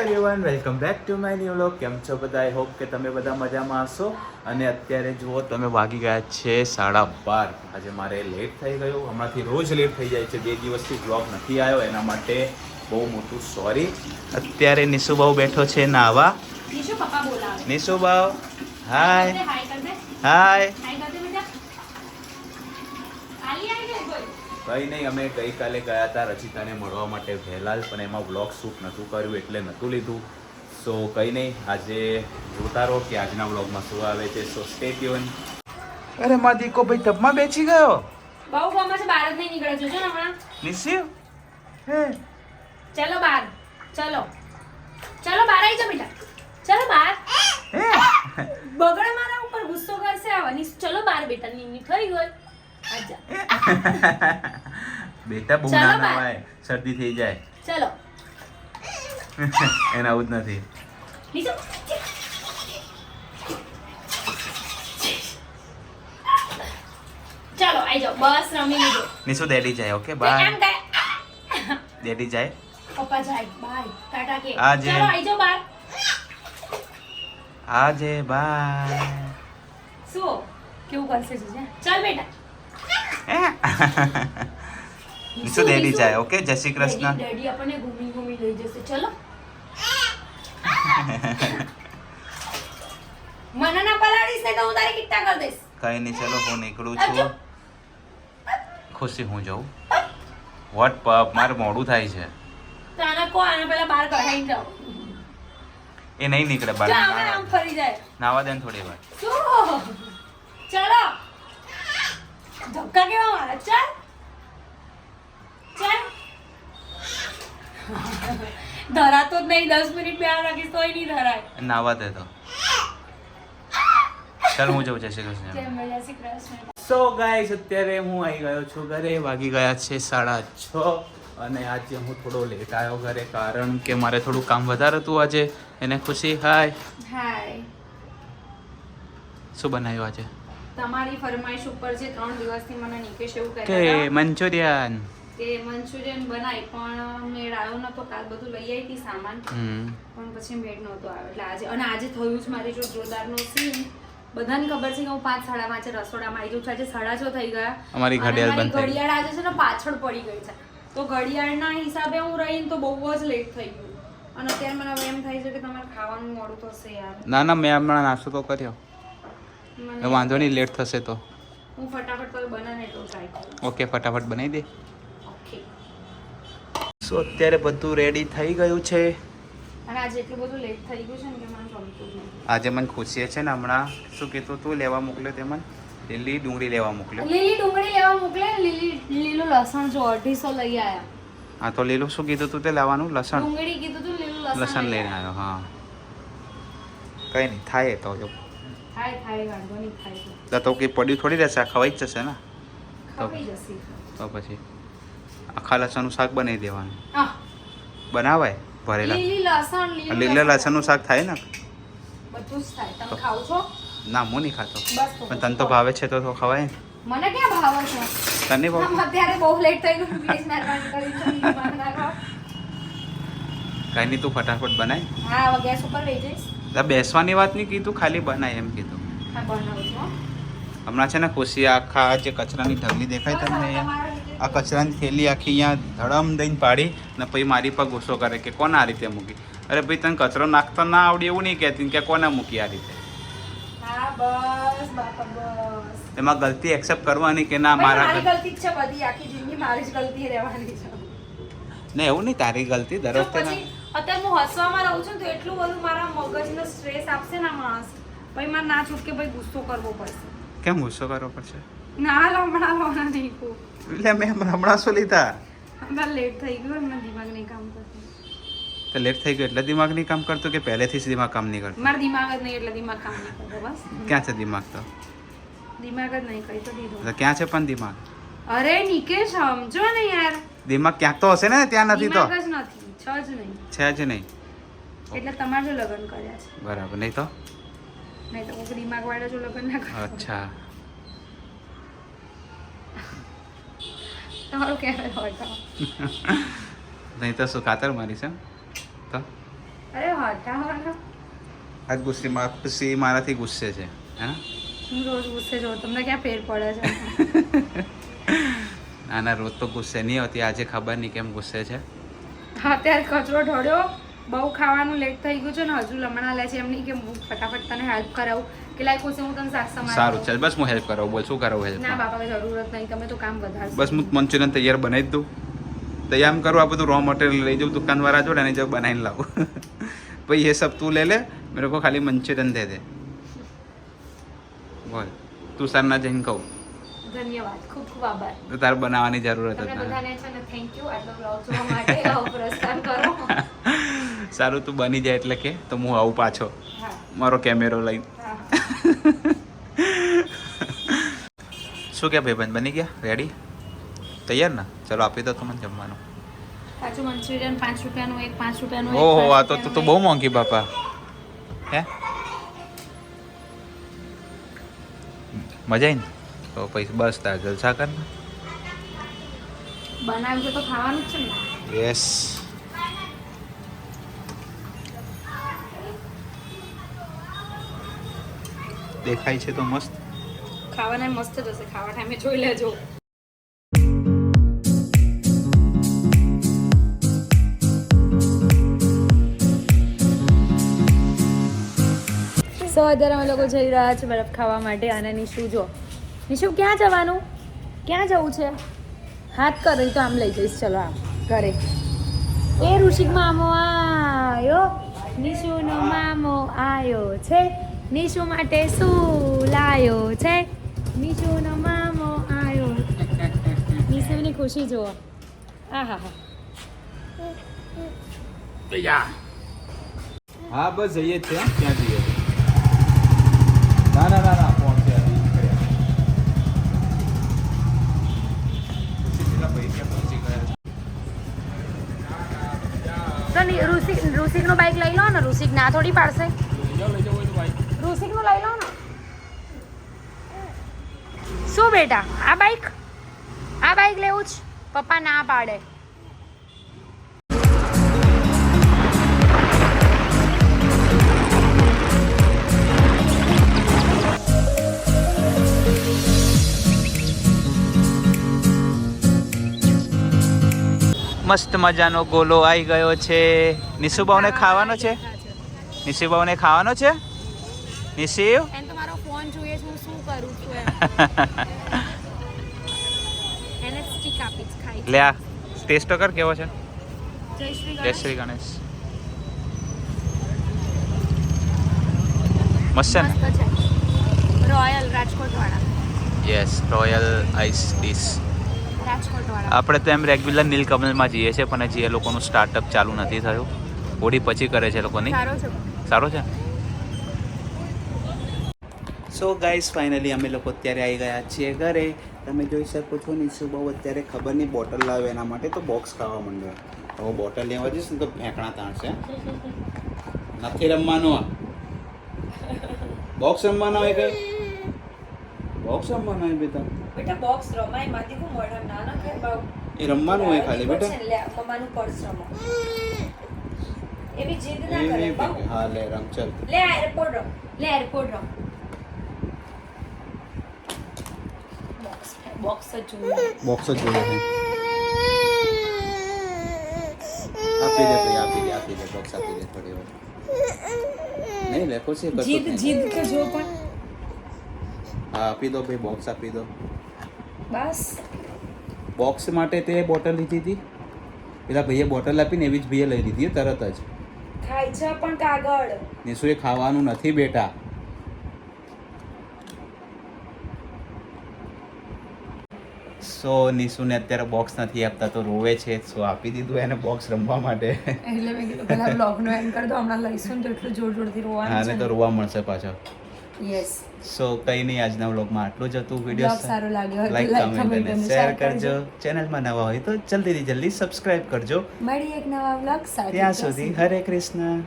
Everyone welcome back to my new લોક કેમ છો બધા? આઈ હોપ કે તમે બધા મજામાં હશો. અને અત્યારે જુઓ તમે વાગી ગયા છે સાડા બાર. આજે મારે લેટ થઈ ગયું. હમણાંથી રોજ લેટ થઈ જાય છે. બે દિવસથી વ્લોગ નથી આવ્યો. એના માટે બહુ મોટું સોરી અત્યારે નિશુભાઉ બેઠો છે નાવા. નિશુભાઉ હાય હાય કર દે હાય હાય કર દે બેટા આલી આઈ ગઈ બોલ કંઈ નહીં અમે ગઈકાલે ગયા હતા રચિતાને મળવા માટે ફેલાલ જ પણ એમાં વ્લોગ શૂટ નહોતું કર્યું એટલે નહોતું લીધું. સો કંઈ નહીં આજે જોતા રહો કે આજના વ્લોગમાં શું આવે છે. સો સ્ટે ટ્યુન અરે મા દીકો ભાઈ ટબમાં બેસી ગયો? બહુ ગમે છે બહાર જ નહીં નીકળે. જોજો ને હમણાં. નિશિવ હે? ચલો બહાર. ચલો. ચલો બહાર આવી જાઓ બેટા. ચલો બહાર. હે? બગડે મારા ઉપર ગુસ્સો કરશે આવા. ચલો બહાર બેટા નીની થઈ ગઈ બેટા બહુ ચાલો નાના હોય શરદી થઈ જાય. ચલો. એને આવું જ નથી. નીચે. ચલો જાઓ. બસ રમી લીધો. નિશુ ડેડી જાય ઓકે? બાય ડેડી જાય. પપ્પા જાય. બાય ટાટા કે. આજે. ચલો જાઓ આજે બાય શું? કેવું કરશે ચાલ બેટા. નિશુ ડેડી જાય? ઓકે જય શ્રી કૃષ્ણ. ડેડી આપણને ઘૂમી ઘૂમી લઈ જશે. ચલો. મને ના પલાડીશ ને તો હું તારી કિટ્ટા કરી દઈશ. કઈ નહીં ચલો હું નીકળું છું. ખુશી હું જાઉં. વોટ પપ મારે મોડું થાય છે. તો કો આને પહેલા બહાર કઢાઈ જાવ એ નહીં નીકળે જાય. નાવા દે થોડી વાર. શું ચલો ધક્કા કેવા મારા? ચાલ. ચાલ. ધરાતો જ નહીં દસ મિનિટ બે રાખીશ તોય નહીં ધરાય. નાવા દે તો. ચાલ હું જઉં જય શ્રી કૃષ્ણ. જય શ્રી કૃષ્ણ. સો ગાઈસ અત્યારે હું આવી ગયો છું ઘરે. વાગી ગયા છે સાડા છ અને આજે હું થોડો લેટ આવ્યો ઘરે કારણ કે મારે થોડું કામ વધારે હતું આજે. એને ખુશી? હાય હાય શું બનાવ્યું આજે? તમારી ફરમાઈશ ઉપર જે ત્રણ દિવસથી મને નિકેશ એવું કે કહેતા હતા મંચુરિયન. કે મંચુરિયન બનાય પણ મેળ આવ્યો નતો કાલ બધું લઈ આવી હતી સામાન. પણ પછી મેળ નહોતો આવ્યો. એટલે આજે અને આજે થયું જ મારી જો જોરદારનો સીન બધાને ખબર છે કે હું પાંચ સાડા પાંચે રસોડામાં આવી જાઉં છું. આજે સાડા છ થઈ ગયા. અમારી ઘડિયાળ બંધ ઘડિયાળ આજે છે ને પાછળ પડી ગઈ છે. તો ઘડિયાળના હિસાબે હું રહીને તો બહુ જ લેટ થઈ ગયું. અને અત્યારે મને એમ થાય છે કે તમારે ખાવાનું મોડું થશે યાર. ના ના મેં હમણાં નાસ્તો તો કર્યો. વાંધો નહીં લેટ થશે તો. હું ફટાફટ કોઈ બનાને તો ટ્રાય કરું. ઓકે ફટાફટ બનાવી દે. ઓકે. સો અત્યારે બધું રેડી થઈ ગયું છે. અને આજે એટલું બધું લેટ થઈ ગયું છે ને કે મને ગમતું નથી. આજે મને ખુશી છે ને હમણાં શું કીધું તું લેવા મોકલ્યો તે મને? લીલી ડુંગળી લેવા મોકલ્યો. લીલી ડુંગળી લેવા મોકલે લીલી લીલું લસણ જો અઢીસો લઈ આયા. હા તો લીલું શું કીધું તું તે લાવવાનું લસણ. ડુંગળી કીધું તું લીલું લસણ લસણ લઈને આવ્યો હા. કઈ નહીં થાય તો જો થાય ખાય વાંધો નહીં ખાય તો. કંઈ પડ્યું થોડી રહેશે ખવાઈ જ જશે ને? તો પછી? આખા લસણનું શાક બનાવી દેવાનું. બનાવાય? ભરેલા? લીલી લસણ લીલું લીલા લસણનું શાક થાય ને? બધું જ થાય. તમે ખાવ છો? ના હું નહીં ખાતો. પણ તને તો ભાવે છે તો તો ખવાય. ને મને ક્યાં ભાવે છે? તને ભાવ? અત્યારે બહુ લેટ થઈ ગયું પ્લીઝ મહેરબાની કરી. કઈ નહીં તું ફટાફટ બનાય. હા ગેસ ઉપર લઈ જઈશ. બેસવાની વાત નહીં કીધું ખાલી બનાય એમ કીધું. હમણાં છે ને ખુશી આખા જે કચરાની ઢગલી દેખાય તમને આ કચરાની થેલી આખી અહીંયા ધડમ દઈને પાડી ને પછી મારી પર ગુસ્સો કરે કે કોને આ રીતે મૂકી? અરે ભાઈ તને કચરો નાખતા ના આવડે એવું નહીં કહેતી કે કોને મૂકી આ રીતે? એમાં ગલતી એક્સેપ્ટ કરવાની કે ના મારા ગલતી છે બધી આખી જિંદગી મારી જ ગલતી રહેવાની છે. ને એવું નહીં તારી ગલતી દર વખતે અત્યારે હું હસવામાં રહું છું તો એટલું બધું મારા મગજનો સ્ટ્રેસ આપશે ને માણસ. ભાઈ મારે ના છૂટકે ભાઈ ગુસ્સો કરવો પડશે. કેમ ગુસ્સો કરવો પડશે? ના હમણાં લો નહીં કહું એટલે મેં હમણાં શું લીધા? હમણાં લેટ થઈ ગયું એમના દિમાગ નહીં કામ કરતું. તો લેટ થઈ ગયો એટલે દિમાગ નહીં કામ કરતું કે પહેલેથી જ દિમાગ કામ નહીં કરતું? મારા દિમાગ જ નહીં એટલે દિમાગ કામ નહીં કરતો બસ. ક્યાં છે દિમાગ તો? દિમાગ જ નહીં કઈ તો દીધો. ક્યાં છે પણ દિમાગ? અરે નિકેશ સમજો ને યાર. દિમાગ ક્યાંક તો હશે ને ત્યાં નથી તો. દિમાગ જ નથી. છ જ નહીં. છે જ નહીં. એટલે તમારે જો લગ્ન કર્યા છે. બરાબર. નહીં તો? નહીં તો કોઈક દિમાગ વાળા જો લગ્ન ના કરે. અચ્છા. તમારું કહેવાય હોય તો. નહીં તો શું કાતર મારી છે તો? અરે હટાવવાનો આજ ગુસ્સે માપસી મારાથી ગુસ્સે છે હા? હું રોજ ગુસ્સે જો તમને ક્યાં ફેર પડે છે? ના ના રોજ તો ગુસ્સે નહીં હોતી આજે ખબર નહીં કેમ ગુસ્સે છે. હા ત્યારે કચરો ઢળ્યો. બહુ ખાવાનું લેટ થઈ ગયું છે ને હજુ લમણા લે છે એમ નહીં કે હું ફટાફટ તને હેલ્પ કરાવું. કે લાઈક હું તને સાસ સમાર સારું ચાલ બસ હું હેલ્પ કરાવું. બોલ શું કરાવું હેલ્પ ના બાપા જરૂરત નહીં. તમે તો કામ વધારશો. બસ હું મંચુરિયન તૈયાર બનાવી દઉં. તૈયાર કરું આ બધું રો મટીરિયલ લઈ જાઉં દુકાનવાળા જોડે અને જો બનાવીને લાવું. ભાઈ એ સબ તું લે લે મેરે કો ખાલી મંચુરિયન દે દે. બોલ તું સર જઈને કહું. ધન્યવાદ. ખૂબ ખૂબ આભાર. તો તારે બનાવવાની જરૂરત હતી બધાને છે ને થેન્ક યુ આટલો બ્લોગ જોવા માટે આવો પ્રસ્થાન કરો. સારું તું બની જાય એટલે કે તો હું આવું પાછો. મારો કેમેરો લઈ શું કે ભાઈબંધ બની ગયા? રેડી તૈયાર ને? ચલો આપી દો તમને જમવાનું. કાચું મંચુરિયન પાંચ રૂપિયાનું એક પાંચ રૂપિયાનું ઓહો આ તો તું તો બહુ મોંઘી બાપા. હે? મજા આવી ને? તો પછી બસ તા જલસા કર બનાવ્યું તો ખાવાનું જ છે ને? યસ દેખાય છે તો મસ્ત? ખાવાના મસ્ત જશે હશે ખાવા ટાઈમે જોઈ લેજો. સો અત્યારે અમે લોકો જઈ રહ્યા છે બરફ ખાવા માટે અને નિશુ જો. નિશુ ક્યાં જવાનું? ક્યાં જવું છે? હાથ કરો તો આમ લઈ જઈશ. ચલો આમ ઘરે. એ ઋષિક મામો આયો. નિશુનો મામો આયો છે. નિશુ માટે શું લાયો છે? નિશુનો મામો આયો. નિશુની ખુશી જુઓ. આ હા હા હા બસ જઈએ જ છે હં, જઈએ. ના ના ના ના ફોન છે તો ની- ઋષિક ઋષિકનું બાઇક લઈ લો ને ઋષિક ના થોડી પાડશે? ઋષિકનું લઈ લો ને. શું બેટા? આ બાઈક આ બાઈક લેવું જ? પપ્પા ના પાડે. મસ્ત મજાનો ગોલો આવી ગયો છે. નિશુભાવને ખાવાનો છે? નિશુબાઉને ખાવાનો છે? નિશિવ એને તો મારો ફોન જોઈએ છે હું શું કરું છું એમ. એને સ્ટીક આપી જ ખાઈ. લે આ ટેસ્ટ તો કર કેવો છે. જય શ્રી ગણેશ. મસ્ત છે રોયલ રાજકોટ વાળા યસ રોયલ આઈસ ડીશ આપણે તો એમ રેગ્યુલર નીલકમલમાં જઈએ છીએ પણ હજી એ લોકોનું સ્ટાર્ટઅપ ચાલુ નથી થયું. હોળી પછી કરે છે લોકોની? સારો છે. સો ગાઈસ ફાઇનલી અમે લોકો અત્યારે આવી ગયા છીએ ઘરે. તમે જોઈ શકો છો નિશુ બહુ અત્યારે ખબર નહીં બોટલ લાવે એના માટે તો બોક્સ ખાવા માંડ્યો. હવે બોટલ લેવા જઈશ ને તો ફેંકણા તાણશે નથી રમવાનું બોક્સ રમવાનો હોય કે? બોક્સ રમવાનો હોય બેટા. બેટા બોક્સ રમાયમાંથી કો મોઢા ના ના એ રમવાનું હોય ખાલી બેટા. લે મમ્માનું પર્સ રમો. એવી જીદ ના કરે એ- બાવ એ- હા લે રમ ચલ લે એરપોર્ટ રમ લે એરપોર્ટ રમ બોક્સ બોક્સ જ જોઈએ બોક્સ જ જોઈએ છે આપી દે ભાઈ આપી દે આપી દે બોક્સ આપી દે થોડી વાર નહીં લે ખુશી કશું જ જીદ નહીં. જીદ તો જો પણ હા આપી દો ભાઈ બોક્સ આપી દો બસ બોક્સ માટે તે બોટલ લીધી હતી પેલા ભાઈએ બોટલ આપીને એવી જ ભાઈએ લઈ લીધી તરત જ ખાય છે પણ કાગળ. નિશુએ ખાવાનું નથી બેટા. સો નિશુને અત્યારે બોક્સ નથી આપતા તો રોવે છે. સો આપી દીધું એને બોક્સ રમવા માટે. એટલે મેં કીધું પેલા બ્લોગનો એન્ડ કર દો હમણાં લઈશું ને તો એટલું જોર જોરથી હા રોવાનું ને છે તો રોવા મળશે પાછો. યસ સો કંઈ નહીં આજના વ્લોગમાં આટલું જ હતું. વીડિયો સારો લાગ્યો લાઈક કમેન્ટ અને શેર કરજો. ચેનલમાં નવા હોય તો જલ્દીથી જલ્દી સબસ્ક્રાઇબ કરજો. મળી એક નવા વ્લોગ સાથે. ત્યાં સુધી હરે કૃષ્ણ.